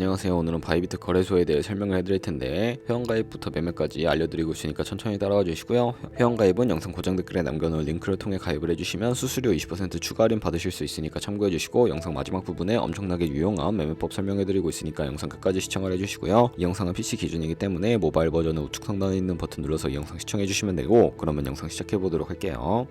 안녕하세요. 오늘은 바이비트 거래소에 대해 설명을 해드릴 텐데 회원가입부터 매매까지 알려드리고 있으니까 천천히 따라와 주시고요. 회원가입은 영상 고정 댓글에 남겨놓은 링크를 통해 가입을 해주시면 수수료 20% 추가 할인 받으실 수 있으니까 참고해 주시고 영상 마지막 부분에 엄청나게 유용한 매매법 설명해드리고 있으니까 영상 끝까지 시청을 해주시고요. 이 영상은 PC 기준이기 때문에 모바일 버전은 우측 상단에 있는 버튼 눌러서 이 영상 시청해 주시면 되고 그러면 영상 시작해 보도록 할게요.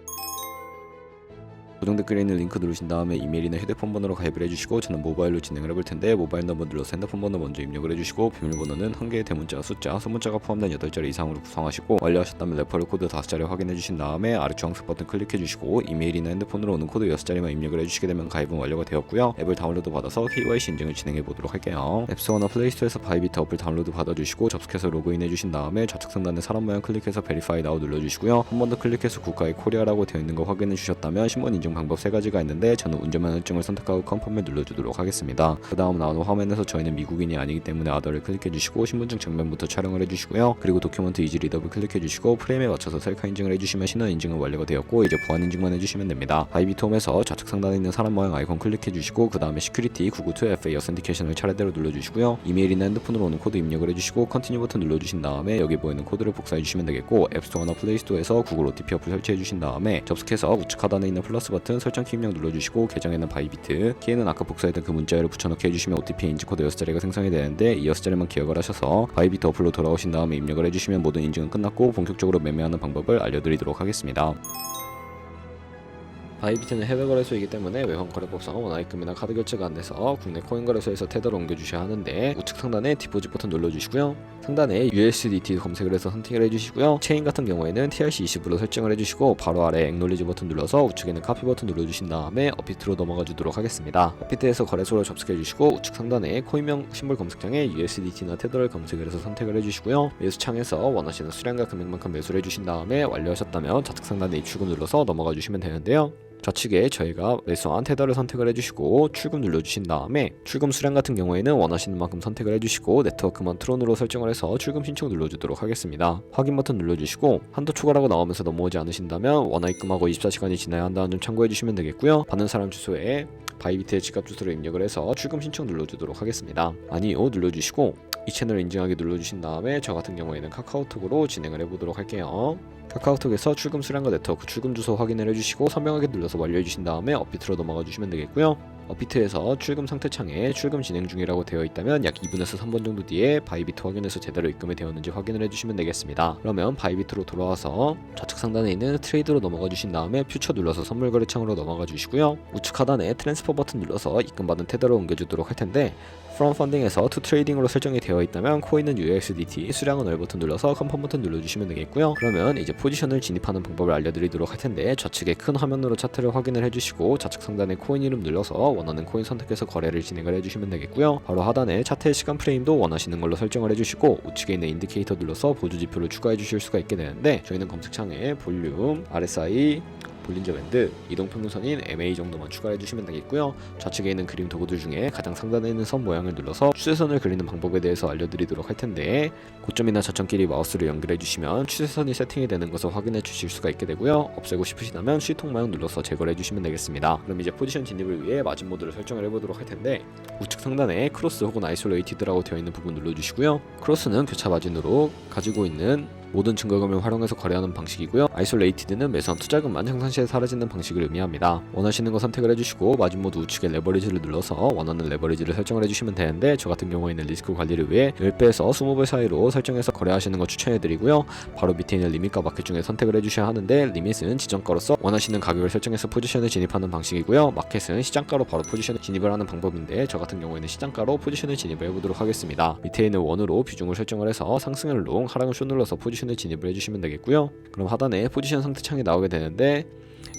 고정 댓글에 있는 링크 누르신 다음에 이메일이나 휴대폰 번호로 가입을 해주시고 저는 모바일로 진행을 해볼 텐데 모바일 넘버 눌러서 핸드폰 번호 먼저 입력을 해주시고 비밀번호는 한 개의 대문자 숫자 소문자가 포함된 8자리 이상으로 구성하시고 완료하셨다면 레퍼럴 코드 5자리 확인해 주신 다음에 아래 주황색 버튼 클릭해 주시고 이메일이나 핸드폰으로 오는 코드 6자리만 입력을 해주시게 되면 가입은 완료가 되었고요. 앱을 다운로드 받아서 KYC 인증을 진행해 보도록 할게요. 앱스토어나 플레이스토어에서 바이비트 어플 다운로드 받아주시고 접속해서 로그인 해 주신 다음에 좌측 상단에 사람 모양 클릭해서 베리파이 나우 눌러주시고요. 한 번 더 클릭해서 국가의 코리아라고 되어 있는 거 확인해 주셨다면 신원 인증 방법 세 가지가 있는데 저는 운전면 허증을 선택하고 컨펌을 눌러주도록 하겠습니다. 그 다음 나오는 화면에서 저희는 미국인이 아니기 때문에 아더를 클릭해 주시고 신분증 정면부터 촬영을 해주시고요. 그리고 도큐먼트 이지 리더블 클릭해 주시고 프레임에 맞춰서 셀카 인증을 해주시면 신원 인증은 완료가 되었고 이제 보안 인증만 해주시면 됩니다. 바이비트 홈에서 좌측 상단에 있는 사람 모양 아이콘 클릭해 주시고 그 다음에 시큐리티 992FA 어센티케이션을 차례대로 눌러주시고요. 이메일이나 핸드폰으로 오는 코드 입력을 해주시고 컨티뉴 버튼 눌러주신 다음에 여기 보이는 코드를 복사해 주시면 되겠고 앱스토어나 플레이스토어에서 구글 OTP 어플 설치해 주신 다음에 접속해서 우측 하단에 있는 플러스 버튼 설정 키 입력 눌러주시고 계정에는 바이비트 키에는 아까 복사했던 그 문자열을 붙여넣기 해주시면 OTP 인증 코드 6자리가 생성이 되는데 이 6자리만 기억을 하셔서 바이비트 어플로 돌아오신 다음에 입력을 해주시면 모든 인증은 끝났고 본격적으로 매매하는 방법을 알려드리도록 하겠습니다. 바이비트는 해외 거래소이기 때문에 외환 거래법상 원화입금이나 카드 결제가 안 돼서 국내 코인 거래소에서 테더로 옮겨주셔야 하는데 우측 상단에 디포짓 버튼 눌러주시고요. 상단에 USDT 검색을 해서 선택을 해주시고요. 체인 같은 경우에는 TRC20으로 설정을 해주시고 바로 아래 액놀리지 버튼 눌러서 우측에는 카피 버튼 눌러주신 다음에 업비트로 넘어가 주도록 하겠습니다. 업비트에서 거래소를 접속해 주시고 우측 상단에 코인명 심볼 검색창에 USDT나 테더를 검색을 해서 선택을 해주시고요. 매수 창에서 원하시는 수량과 금액만큼 매수를 해주신 다음에 완료하셨다면 좌측 상단에 입출금 눌러서 넘어가 주시면 되는데요. 좌측에 저희가 매수한 테더를 선택을 해주시고 출금 눌러주신 다음에 출금 수량 같은 경우에는 원하시는 만큼 선택을 해주시고 네트워크만 트론으로 설정을 해서 출금 신청 눌러주도록 하겠습니다. 확인 버튼 눌러주시고 한도 초과라고 나오면서 넘어오지 않으신다면 원화 입금하고 24시간이 지나야 한다는 점 참고해 주시면 되겠고요. 받는 사람 주소에 바이비트의 지갑 주소를 입력을 해서 출금 신청 눌러주도록 하겠습니다. 아니요 눌러주시고 이 채널 인증하기 눌러주신 다음에 저 같은 경우에는 카카오톡으로 진행을 해보도록 할게요. 카카오톡에서 출금 수량과 네트워크 출금 주소 확인을 해주시고 선명하게 눌러서 완료해주신 다음에 업비트로 넘어가 주시면 되겠고요. 업비트에서 출금 상태 창에 출금 진행 중이라고 되어 있다면 약 2분에서 3분 정도 뒤에 바이비트 확인해서 제대로 입금이 되었는지 확인을 해주시면 되겠습니다. 그러면 바이비트로 돌아와서 좌측 상단에 있는 트레이드로 넘어가 주신 다음에 퓨처 눌러서 선물 거래 창으로 넘어가 주시고요. 우측 하단에 트랜스퍼 버튼 눌러서 입금받은 테더로 옮겨주도록 할 텐데 프롬 펀딩에서 투 트레이딩으로 설정이 되어 있다면 코인은 USDT, 수량은 월 버튼 눌러서 컨펌 버튼 눌러주시면 되겠고요. 그러면 이제 포지션을 진입하는 방법을 알려드리도록 할 텐데 좌측에 큰 화면으로 차트를 확인을 해주시고 좌측 상단에 코인 이름 눌러서 원하는 코인 선택해서 거래를 진행을 해주시면 되겠고요. 바로 하단에 차트의 시간 프레임도 원하시는 걸로 설정을 해주시고 우측에 있는 인디케이터 눌러서 보조 지표를 추가해 주실 수가 있게 되는데 저희는 검색창에 볼륨, RSI, 볼린저 밴드, 이동평균선인 MA 정도만 추가해 주시면 되겠고요. 좌측에 있는 그림 도구들 중에 가장 상단에 있는 선 모양을 눌러서 추세선을 그리는 방법에 대해서 알려드리도록 할 텐데 고점이나 저점끼리 마우스를 연결해 주시면 추세선이 세팅이 되는 것을 확인해 주실 수가 있게 되고요. 없애고 싶으시다면 쉬통 모양 눌러서 제거를 해주시면 되겠습니다. 그럼 이제 포지션 진입을 위해 마진 모드를 설정을 해보도록 할 텐데 우측 상단에 크로스 혹은 아이솔레이티드라고 되어 있는 부분 눌러주시고요. 크로스는 교차 마진으로 가지고 있는 모든 증거금을 활용해서 거래하는 방식이고요. 아이솔레이티드는 매수한 투자금만 평상 시에 사라지는 방식을 의미합니다. 원하시는 거 선택을 해주시고 마진 모드 우측에 레버리지를 눌러서 원하는 레버리지를 설정을 해주시면 되는데 저 같은 경우에는 리스크 관리를 위해 10배에서 20배 사이로 설정해서 거래하시는 거 추천해드리고요. 바로 밑에 있는 리밋과 마켓 중에 선택을 해주셔야 하는데 리밋은 지정가로서 원하시는 가격을 설정해서 포지션을 진입하는 방식이고요. 마켓은 시장가로 바로 포지션을 진입을 하는 방법인데 저 같은 경우에는 시장가로 포지션을 진입을 해보도록 하겠습니다. 밑에 있는 원으로 비중을 설정을 해서 상승을 롱, 하락을 쇼 눌러서 포지션 을 진입을 해주시면 되겠고요. 그럼 하단에 포지션 상태 창이 나오게 되는데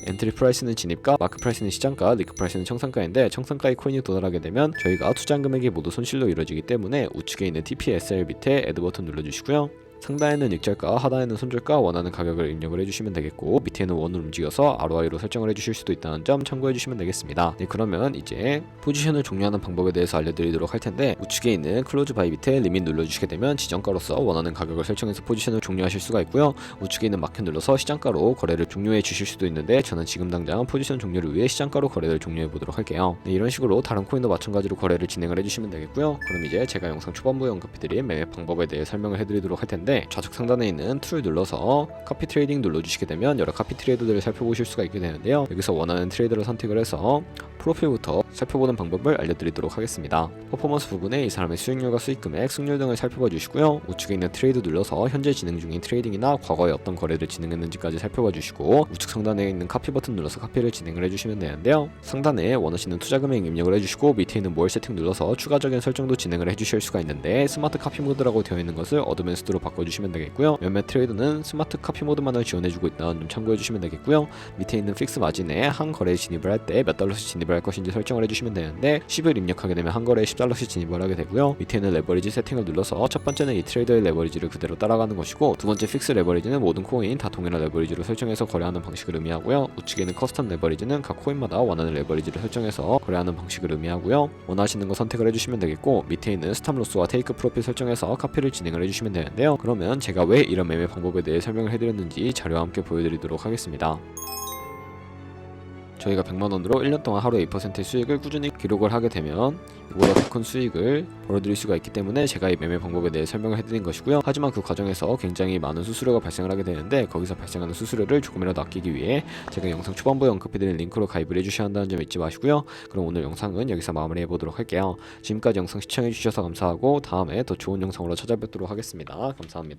엔트리 프라이스는 진입가, 마크 프라이스는 시장가, 리크 프라이스는 청산가인데 청산가의 코인이 도달하게 되면 저희가 투자한 금액이 모두 손실로 이루어지기 때문에 우측에 있는 TPSL 밑에 애드 버튼 눌러주시고요. 상단에는 익절가, 하단에는 손절가 원하는 가격을 입력을 해주시면 되겠고 밑에는 원을 움직여서 ROI로 설정을 해주실 수도 있다는 점 참고해주시면 되겠습니다. 네 그러면 이제 포지션을 종료하는 방법에 대해서 알려드리도록 할 텐데 우측에 있는 클로즈 바이 밑에 리밋 눌러주시게 되면 지정가로서 원하는 가격을 설정해서 포지션을 종료하실 수가 있고요. 우측에 있는 마켓 눌러서 시장가로 거래를 종료해 주실 수도 있는데 저는 지금 당장 포지션 종료를 위해 시장가로 거래를 종료해 보도록 할게요. 네, 이런 식으로 다른 코인도 마찬가지로 거래를 진행을 해주시면 되겠고요. 그럼 이제 제가 영상 초반부에 언급해드린 매매 방법에 대해 설명을 해드리도록 할 텐데 좌측 상단에 있는 툴 눌러서 카피 트레이딩 눌러주시게 되면 여러 카피 트레이더들을 살펴보실 수가 있게 되는데요. 여기서 원하는 트레이더를 선택을 해서 프로필부터 살펴보는 방법을 알려드리도록 하겠습니다. 퍼포먼스 부분에 이 사람의 수익률과 수익금액, 승률 등을 살펴봐 주시고요. 우측에 있는 트레이드 눌러서 현재 진행 중인 트레이딩이나 과거에 어떤 거래를 진행했는지까지 살펴봐 주시고 우측 상단에 있는 카피 버튼 눌러서 카피를 진행을 해주시면 되는데요. 상단에 원하시는 투자 금액 입력을 해주시고 밑에 있는 뭘 세팅 눌러서 추가적인 설정도 진행을 해주실 수가 있는데 스마트 카피 모드라고 되어 있는 것을 어드밴스드로 바꿔주시면 되겠고요. 몇몇 트레이더는 스마트 카피 모드만을 지원해주고 있다는 점 참고해 주시면 되겠고요. 밑에 있는 픽스 마진에 한 거래에 진입을 할 때 몇 달러씩 진입 을할 것인지 설정을 해주시면 되는데 10을 입력하게 되면 한 거래에 10달러씩 진입을 하게 되고요. 밑에는 레버리지 세팅을 눌러서 첫 번째는 이 트레이더의 레버리지를 그대로 따라가는 것이고 두 번째 픽스 레버리지는 모든 코인 다 동일한 레버리지로 설정해서 거래하는 방식을 의미하고요. 우측에는 커스텀 레버리지는 각 코인마다 원하는 레버리지를 설정해서 거래하는 방식을 의미하고요. 원하시는 거 선택을 해주시면 되겠고 밑에 있는 스탑로스와 테이크 프로필 설정해서 카피를 진행을 해주시면 되는데요. 그러면 제가 왜 이런 매매 방법에 대해 설명을 해드렸는지 자료와 함께 보여드리도록 하겠습니다. 저희가 100만 원으로 1년 동안 하루에 2%의 수익을 꾸준히 기록을 하게 되면 이보다 더 큰 수익을 벌어들일 수가 있기 때문에 제가 이 매매 방법에 대해 설명을 해드린 것이고요. 하지만 그 과정에서 굉장히 많은 수수료가 발생을 하게 되는데 거기서 발생하는 수수료를 조금이라도 아끼기 위해 제가 영상 초반부에 언급해드린 링크로 가입을 해주셔야 한다는 점 잊지 마시고요. 그럼 오늘 영상은 여기서 마무리해 보도록 할게요. 지금까지 영상 시청해주셔서 감사하고 다음에 더 좋은 영상으로 찾아뵙도록 하겠습니다. 감사합니다.